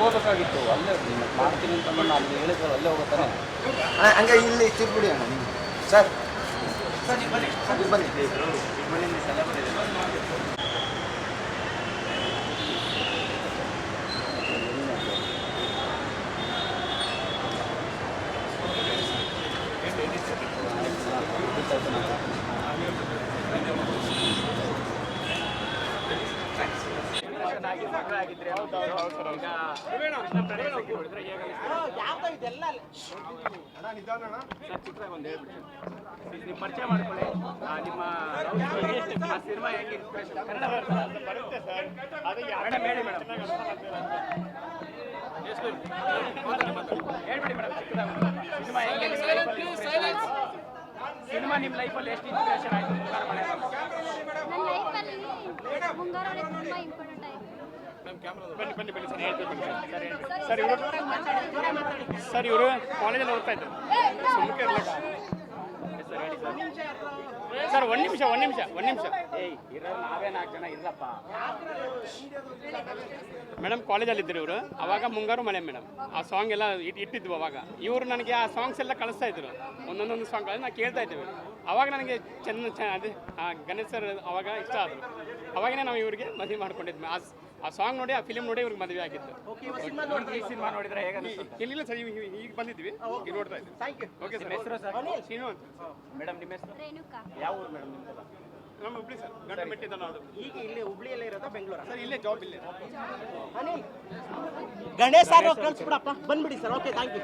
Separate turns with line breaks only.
ಹೋಗ್ಬೇಕಾಗಿತ್ತು ಅಲ್ಲೇ ಮಾಡ್ತೀನಿ ಅಂತ ಅಲ್ಲಿ ಹೇಳಿದ್ರು ಅಲ್ಲೇ
ಹೋಗ್ತಾನೆ ಹಂಗೆ ಇಲ್ಲಿ ತಿರ್ಬಿಡಿ ಅಣ್ಣ ಸರ್. ಸರ್ ಇಲ್ಲಿ ಬನ್ನಿ ಇಲ್ಲಿ ಬನ್ನಿ
ನೀವು ಪರಿಚಯ ಮಾಡ್ಕೊಳ್ಳಿ. ನಿಮ್ಮ ಸಿನಿಮಾ ಹೆಂಗೆ inspiration? ಕನ್ನಡ ಬರುತ್ತೆ? ಸರ್. ಮೇಡಮ್. ಹೇಳಿ ಮೇಡಮ್ ಹೇಳ್ಬಿಡಿ ಮೇಡಮ್ ಸಿನಿಮಾ ಹೆಂಗೆ ನಿಮ್ಮ ಲೈಫಲ್ಲಿ ಸಿನಿಮಾ ನಿಮ್ಮ ಲೈಫಲ್ಲಿ ಎಷ್ಟು ಇನ್ಸ್ಪಿರೇಷನ್ ಆಯಿತು?
ನನ್ನ ಲೈಫಲ್ಲಿ ಮುಂಗಾರು ತುಂಬಾ ತುಂಬ ಇಂಪಾರ್ಟೆಂಟ್ ಆಯಿತು
ಬನ್ನಿ ಬನ್ನಿ ಬನ್ನಿ ಸರ್ ಬನ್ನಿ ಸರ್ ಸರ್ ಇವರು ಸರ್ ಇವರು ಕಾಲೇಜಲ್ಲಿ ಓದ್ತಾ ಇದ್ದಾರೆ ಸುಮ್ಮನೆ ಇರಲಿಲ್ಲ ಸರ್ ಒಂದು ನಿಮಿಷ ಒಂದು ನಿಮಿಷ ಒಂದು ನಿಮಿಷ.
ಏಯ್ ನಾವೇ ನಾಲ್ಕು ಜನ ಇಲ್ಲಪ್ಪ.
ಮೇಡಮ್ ಕಾಲೇಜಲ್ಲಿ ಇದ್ರು ಇವರು. ಅವಾಗ ಮುಂಗಾರು ಮಳೆ ಮೇಡಮ್. ಆ ಸಾಂಗ್ ಎಲ್ಲ ಇಟ್ ಇಟ್ಟಿದ್ವು ಅವಾಗ. ಇವರು ನನಗೆ ಆ ಸಾಂಗ್ಸ್ ಎಲ್ಲ ಕಳಿಸ್ತಾ ಇದ್ರು. ಒಂದೊಂದೊಂದು ಸಾಂಗ್ ನಾವು ಕೇಳ್ತಾ ಇದ್ದೇವೆ ಅವಾಗ ನನಗೆ ಚೆನ್ನ ಅದೇ ಆ ಗಣೇಶ್ ಸರ್ ಅವಾಗ ಇಷ್ಟ ಆದರು. ಅವಾಗನೇ ನಾವು ಇವ್ರಿಗೆ ಮದುವೆ ಮಾಡ್ಕೊಂಡಿದ್ವಿ. ಆ ಆ ಸಾಂಗ್ ನೋಡಿ ಆ ಫಿಲ್ಮ್ ನೋಡಿ ಇವ್ರಿಗೆ ಮದುವೆ ಆಗಿತ್ತು.
ಈ ಸಿನಿಮಾ ನೋಡಿದ್ರೆ ಹೇಗೆ ಇಲ್ಲ
ಇಲ್ಲಿಲ್ಲ ಸರ್ ಈಗ ಬಂದಿದ್ವಿ ಈಗ ನೋಡ್ತಾ ಇದ್ದೀವಿ ಓಕೆ ಸರ್
ಹೆಸರು ಸರ್?
ಶ್ರೀನು ಅಂತ
ಮೇಡಮ್ ನಿಮ್ಮ ಹೆಸರು?
ರೇಣುಕಾ.
ಯಾವ ಊರು ಮೇಡಮ್ ನಿಮ್ದು
ನಮ್ಮ ಹುಬ್ಳಿ ಸರ್ ಗಂಡ ಮೆಟ್ಟಿದ ನಾಡು.
ಈಗ ಇಲ್ಲಿ ಹುಬ್ಳಿಯಲ್ಲೇ ಇರೋದಾ ಬೆಂಗಳೂರು?
ಸರ್ ಇಲ್ಲೇ ಜಾಬ್ ಇಲ್ಲೇ.
ಅನಿಲ್ ಗಣೇಶ್ ಸರ್ ಕಳ್ಸ್ಬಿಡಪ್ಪ. ಬಂದ್ಬಿಡಿ ಸರ್. Okay thank you